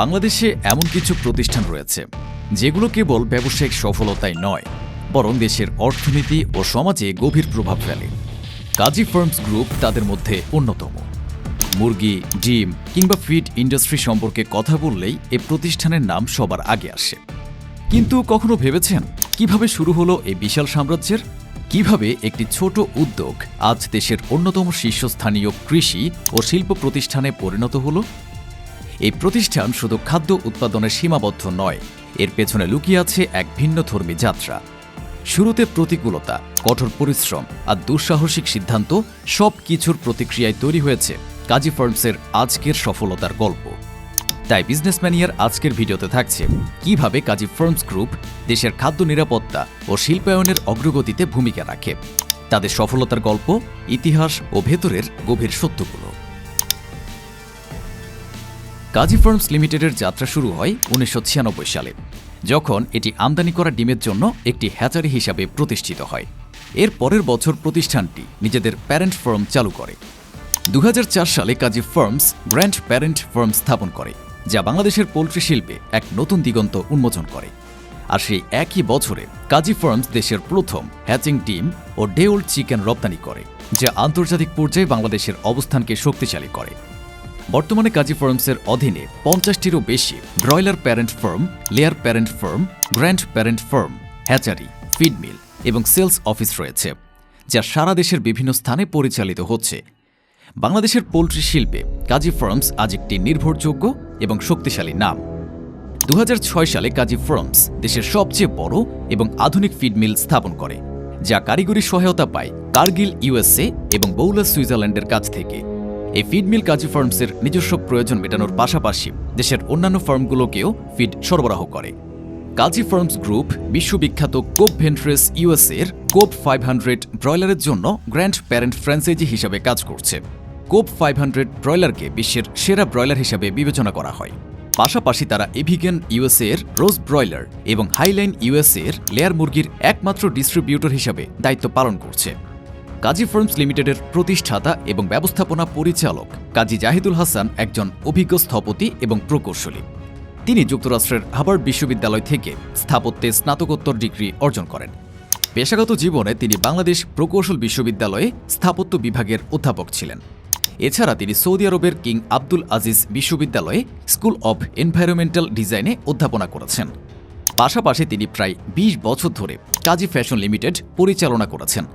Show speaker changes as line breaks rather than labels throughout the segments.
বাংলাদেশে এমন কিছু প্রতিষ্ঠান রয়েছে, যেগুলো কেবল ব্যবসায়িক সফলতাই নয়, বরং দেশের অর্থনীতি ও সমাজে গভীর প্রভাব ফেলে। কাজী ফার্মস গ্রুপ তাদের মধ্যে অন্যতম। মুরগি, ডিম কিংবা ফিড ইন্ডাস্ট্রি সম্পর্কে কথা বললেই এ প্রতিষ্ঠানের নাম সবার আগে আসে। কিন্তু কখনো ভেবেছেন কীভাবে শুরু হলো এই বিশাল সাম্রাজ্যের? কীভাবে একটি ছোট উদ্যোগ আজ দেশের অন্যতম শীর্ষস্থানীয় কৃষি ও শিল্প প্রতিষ্ঠানে পরিণত হলো? এই প্রতিষ্ঠান শুধু খাদ্য উৎপাদনে সীমাবদ্ধ নয়, এর পেছনে লুকিয়ে আছে এক ভিন্নধর্মী যাত্রা। শুরুতে প্রতিকূলতা, কঠোর পরিশ্রম আর দুঃসাহসিক সিদ্ধান্ত সব কিছুর প্রতিক্রিয়ায় তৈরি হয়েছে কাজী ফার্মসের আজকের সফলতার গল্প। তাই বিজনেসম্যানিয়ার আজকের ভিডিওতে থাকছে, কীভাবে কাজী ফার্মস গ্রুপ দেশের খাদ্য নিরাপত্তা ও শিল্পায়নের অগ্রগতিতে ভূমিকা রাখে। তাদের সফলতার গল্প, ইতিহাস ও ভেতরের গভীর সত্যগুলো। কাজী ফার্মস লিমিটেডের যাত্রা শুরু হয় উনিশশো ছিয়ানব্বই সালে, যখন এটি আমদানি করা ডিমের জন্য একটি হ্যাচারি হিসাবে প্রতিষ্ঠিত হয়। এর পরের বছর প্রতিষ্ঠানটি নিজেদের প্যারেন্ট ফার্ম চালু করে। দু হাজার চার সালে Kazi farms grand parent farm স্থাপন করে, যা বাংলাদেশের পোলট্রি শিল্পে এক নতুন দিগন্ত উন্মোচন করে। আর সেই একই বছরে কাজী ফার্মস দেশের প্রথম হ্যাচিং ডিম ও ডেউল চিকেন রপ্তানি করে, যা আন্তর্জাতিক পর্যায়ে বাংলাদেশের অবস্থানকে শক্তিশালী করে। বর্তমানে কাজী ফার্মসের অধীনে পঞ্চাশটিরও বেশি broiler parent farm, layer parent farm, grand parent farm, hatchery feed mill এবং সেলস অফিস রয়েছে, যা সারা দেশের বিভিন্ন স্থানে পরিচালিত হচ্ছে। বাংলাদেশের পোলট্রি শিল্পে কাজী ফার্মস আজ একটি নির্ভরযোগ্য এবং শক্তিশালী নাম। দু হাজার ছয় সালে কাজী ফার্মস দেশের সবচেয়ে বড় এবং আধুনিক ফিডমিল স্থাপন করে, যা কারিগরি সহায়তা পায় কার্গিল ইউএসএ এবং বৌলা সুইজারল্যান্ডের কাছ থেকে। এই ফিড মিল কাজী ফার্মসের নিজস্ব প্রয়োজন মেটানোর পাশাপাশি দেশের অন্যান্য ফার্মগুলোকেও ফিড সরবরাহ করে। কাজী ফার্মস গ্রুপ বিশ্ববিখ্যাত কোপ ভেন্ট্রেস ইউএসএর কোপ ফাইভ হান্ড্রেড ব্রয়লারের জন্য গ্র্যান্ড প্যারেন্ট ফ্র্যাঞ্চাইজি হিসাবে কাজ করছে। কোপ ফাইভ হান্ড্রেড ব্রয়লারকে বিশ্বের সেরা ব্রয়লার হিসাবে বিবেচনা করা হয়। পাশাপাশি তারা এভিগেন ইউএসএ এর রোজ ব্রয়লার এবং হাইলাইন ইউএসএ এর লেয়ার মুরগির একমাত্র ডিস্ট্রিবিউটর হিসাবে দায়িত্ব পালন করছে। কাজী ফার্মস লিমিটেডের প্রতিষ্ঠাতা এবং ব্যবস্থাপনা পরিচালক কাজী জাহিদুল হাসান একজন অভিজ্ঞ স্থপতি এবং প্রকৌশলী। তিনি যুক্তরাষ্ট্রের হাবার্ড বিশ্ববিদ্যালয় থেকে স্থাপত্যে স্নাতকোত্তর ডিগ্রি অর্জন করেন। পেশাগত জীবনে তিনি বাংলাদেশ প্রকৌশল বিশ্ববিদ্যালয়ে স্থাপত্য বিভাগের অধ্যাপক ছিলেন। এছাড়া তিনি সৌদি আরবের কিং আব্দুল আজিজ বিশ্ববিদ্যালয়ে স্কুল অব এনভায়রনমেন্টাল ডিজাইনে অধ্যাপনা করেছেন। পাশাপাশি তিনি প্রায় ২০ বছর ধরে কাজী ফ্যাশন লিমিটেড পরিচালনা করেছেন।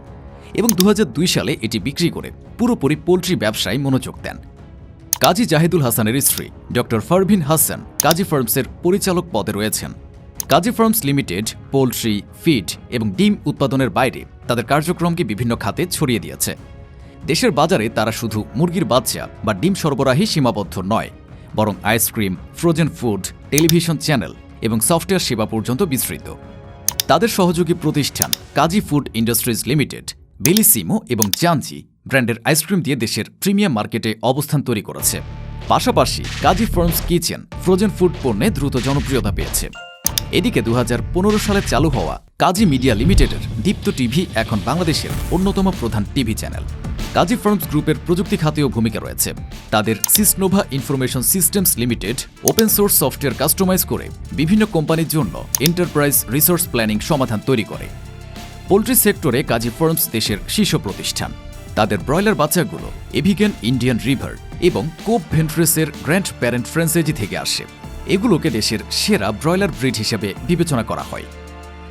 এবং দু হাজার দুই সালে এটি বিক্রি করে পুরোপুরি পোলট্রি ব্যবসায় মনোযোগ দেন। কাজী জাহিদুল হাসানের স্ত্রী, ডক্টর ফারভিন হাসান, কাজী ফার্মসের পরিচালক পদে রয়েছেন। Kazi Farms Limited, poultry, feed এবং ডিম উৎপাদনের বাইরে তাদের কার্যক্রমকে বিভিন্ন খাতে ছড়িয়ে দিয়েছে। দেশের বাজারে তারা শুধু মুরগির বাচ্চা বা ডিম সরবরাহে সীমাবদ্ধ নয়, বরং ice cream frozen food, television channel এবং সফটওয়্যার সেবা পর্যন্ত বিস্তৃত। তাদের সহযোগী প্রতিষ্ঠান Kazi Food Industries Limited Bellissimo এবং জানজি ব্র্যান্ডের আইসক্রিম দিয়ে দেশের প্রিমিয়াম মার্কেটে অবস্থান তৈরি করেছে। পাশাপাশি Kazi Farms Kitchen frozen food পণ্যে দ্রুত জনপ্রিয়তা পেয়েছে। এদিকে দু হাজার পনেরো সালে চালু হওয়া কাজী মিডিয়া লিমিটেডের দীপ্ত টিভি এখন বাংলাদেশের অন্যতম প্রধান টিভি চ্যানেল। কাজী ফার্মস গ্রুপের প্রযুক্তি খাতেও ভূমিকা রয়েছে। তাদের Sysnova Information Systems Limited open source software customise করে বিভিন্ন কোম্পানির জন্য এন্টারপ্রাইজ রিসোর্স প্ল্যানিং সমাধান তৈরি করে। পোলট্রি সেক্টরে কাজী ফার্মস দেশের শীর্ষ প্রতিষ্ঠান। তাদের ব্রয়লার বাচ্চাগুলো এভিগেন ইন্ডিয়ান রিভার এবং কোপ ভেন্ট্রেসের গ্র্যান্ড প্যারেন্ট ফ্র্যাঞ্চাইজি থেকে আসে। এগুলোকে দেশের সেরা ব্রয়লার ব্রিড হিসেবে বিবেচনা করা হয়।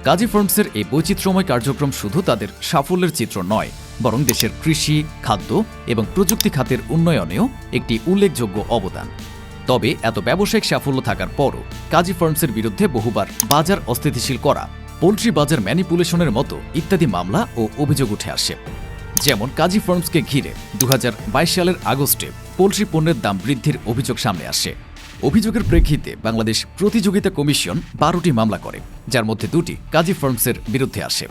কাজী ফার্মসের এই বৈচিত্র্যময় কার্যক্রম শুধু তাদের সাফল্যের চিত্র নয়, বরং দেশের কৃষি, খাদ্য এবং প্রযুক্তি খাতের উন্নয়নেও একটি উল্লেখযোগ্য অবদান। তবে এত ব্যবসায়িক সাফল্য থাকার পরও কাজী ফার্মসের বিরুদ্ধে বহুবার বাজার অস্থিতিশীল করা পোলট্রি বাজার ম্যানিপুলেশনের মতো ইত্যাদি মামলা ও অভিযোগ উঠে আসে। যেমন কাজী ফার্মসকে ঘিরে দু হাজার বাইশ সালের আগস্টে পোলট্রি পণ্যের দাম বৃদ্ধির অভিযোগ সামনে আসে। অভিযোগের প্রেক্ষিতে বাংলাদেশ প্রতিযোগিতা কমিশন বারোটি মামলা করে, যার মধ্যে দুটি কাজী ফার্মসের বিরুদ্ধে আসে।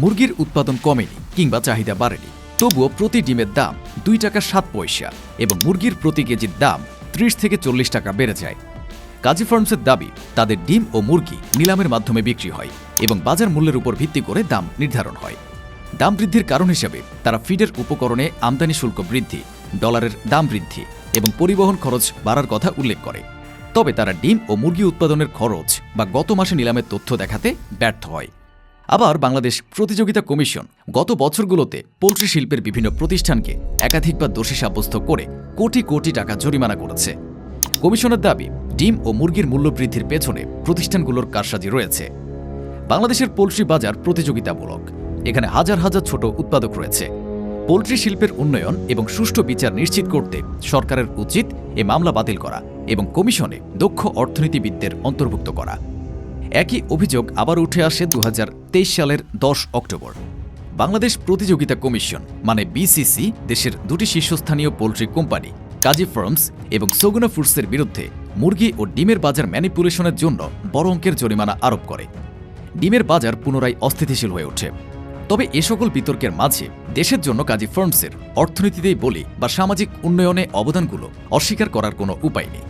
মুরগির উৎপাদন কমেনি কিংবা চাহিদা বাড়েনি, তবুও প্রতি ডিমের দাম দুই টাকা সাত পয়সা এবং মুরগির প্রতি কেজির দাম ত্রিশ থেকে চল্লিশ টাকা বেড়ে যায়। কাজী ফার্মসের দাবি, তাদের ডিম ও মুরগি নিলামের মাধ্যমে বিক্রি হয় এবং বাজার মূল্যের উপর ভিত্তি করে দাম নির্ধারণ হয়। দাম বৃদ্ধির কারণ হিসেবে তারা ফিডের উপকরণে আমদানি শুল্ক বৃদ্ধি, ডলারের দাম বৃদ্ধি এবং পরিবহন খরচ বাড়ার কথা উল্লেখ করে। তবে তারা ডিম ও মুরগি উৎপাদনের খরচ বা গত মাসে নিলামের তথ্য দেখাতে ব্যর্থ হয়। আবার বাংলাদেশ প্রতিযোগিতা কমিশন গত বছরগুলোতে পোলট্রি শিল্পের বিভিন্ন প্রতিষ্ঠানকে একাধিকবার দোষী সাব্যস্ত করে কোটি কোটি টাকা জরিমানা করেছে। কমিশনের দাবি ডিম ও মুরগির মূল্য বৃদ্ধির পেছনে প্রতিষ্ঠানগুলোর কারসাজি রয়েছে। বাংলাদেশের পোলট্রি বাজার প্রতিযোগিতামূলক। এখানে হাজার হাজার ছোট উৎপাদক রয়েছে। পোলট্রি শিল্পের উন্নয়ন এবং সুষ্ঠু বিচার নিশ্চিত করতে সরকারের উচিত এ মামলা বাতিল করা এবং কমিশনে দক্ষ অর্থনীতিবিদদের অন্তর্ভুক্ত করা। একই অভিযোগ আবার উঠে আসে দু হাজার তেইশ সালের দশ অক্টোবর। বাংলাদেশ প্রতিযোগিতা কমিশন মানে বিসিসি, দেশের দুটি শীর্ষস্থানীয় পোলট্রি কোম্পানি, কাজী ফার্মস এবং সগুনা ফুডসের বিরুদ্ধে মুরগি ও ডিমের বাজার ম্যানিপুলেশনের জন্য বড় অঙ্কের জরিমানা আরোপ করে। ডিমের বাজার পুনরায় অস্থিতিশীল হয়ে ওঠে। তবে এ সকল বিতর্কের মাঝে দেশের জন্য কাজী ফার্মসের অর্থনীতিতেই বলি বা সামাজিক উন্নয়নে অবদানগুলো অস্বীকার করার কোনো উপায় নেই।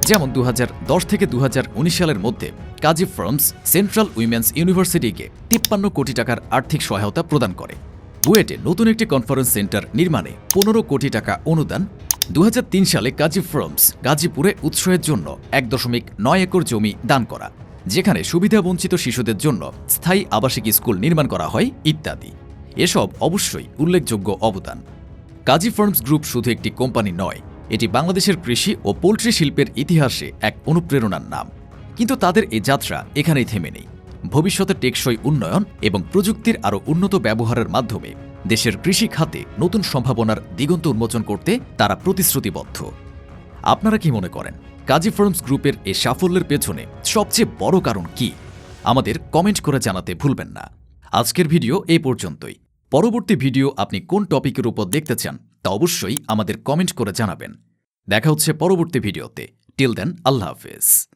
যেমন দু হাজার দশ থেকে দু হাজার উনিশ সালের মধ্যে কাজী ফার্মস সেন্ট্রাল উইমেন্স ইউনিভার্সিটিকে তিপ্পান্ন কোটি টাকার আর্থিক সহায়তা প্রদান করে। বুয়েটে নতুন একটি কনফারেন্স সেন্টার নির্মাণে পনেরো কোটি টাকা অনুদান দু হাজার তিন সালে কাজী ফার্মস গাজীপুরে উৎসয়ের জন্য এক দশমিক নয় একর জমি দান করা, যেখানে সুবিধাবঞ্চিত শিশুদের জন্য স্থায়ী আবাসিক স্কুল নির্মাণ করা হয় ইত্যাদি। এসব অবশ্যই উল্লেখযোগ্য অবদান। কাজী ফার্মস গ্রুপ শুধু একটি কোম্পানি নয়, এটি বাংলাদেশের কৃষি ও পোলট্রি শিল্পের ইতিহাসে এক অনুপ্রেরণার নাম। কিন্তু তাদের এই যাত্রা এখানেই থেমে নেই। ভবিষ্যতে টেকসই উন্নয়ন এবং প্রযুক্তির আরও উন্নত ব্যবহারের মাধ্যমে দেশের কৃষি খাতে নতুন সম্ভাবনার দিগন্ত উন্মোচন করতে তারা প্রতিশ্রুতিবদ্ধ। আপনারা কি মনে করেন, কাজী ফার্মস গ্রুপের এই সাফল্যের পেছনে সবচেয়ে বড় কারণ কি? আমাদের কমেন্ট করে জানাতে ভুলবেন না। আজকের ভিডিও এই পর্যন্তই। পরবর্তী ভিডিও আপনি কোন টপিকের উপর দেখতে চান, তা অবশ্যই আমাদের কমেন্ট করে জানাবেন। দেখা হচ্ছে পরবর্তী ভিডিওতে। টিল দেন, আল্লাহ হাফেজ।